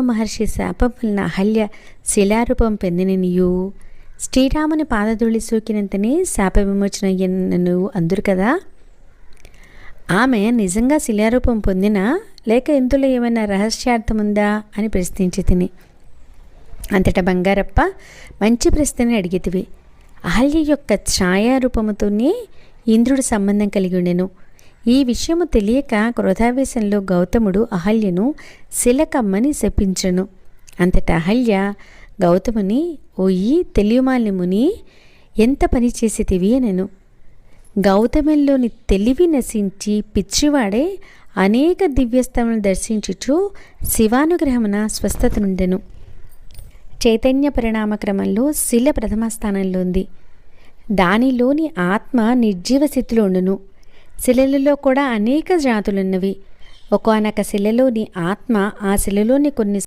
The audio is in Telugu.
మహర్షి శాపం వలన అహల్య శిలారూపం పొందిననియు. శ్రీరాముని పాదధూళి సోకినంతనే శాప విమోచన అయ్యను అందురు కదా? ఆమె నిజంగా శిలారూపం పొందినా లేక ఇందులో ఏమైనా రహస్యార్థం ఉందా అని ప్రశ్నించి తిని. అంతటా బంగారప్ప మంచి ప్రశ్నని అడిగితివి. అహల్య యొక్క ఛాయారూపముతోనే ఇంద్రుడు సంబంధం కలిగి ఉండెను. ఈ విషయము తెలియక క్రోధావేశంలో గౌతముడు అహల్యను శిలకమ్మని శపించను. అంతటా అహల్య గౌతముని ఓయి తెలియమాలి ముని ఎంత పని చేసేటివి అనెను. గౌతమంలోని తెలివి నశించి పిచ్చివాడే అనేక దివ్యస్థములను దర్శించుచు శివానుగ్రహమున స్వస్థత నుండెను చైతన్య పరిణామ క్రమంలో శిల ప్రథమ స్థానంలో ఉంది. దానిలోని ఆత్మ నిర్జీవ స్థితిలో ఉండును. శిలలలో కూడా అనేక జాతులున్నవి. ఒకనొక శిలలోని ఆత్మ ఆ శిలలోని కొన్ని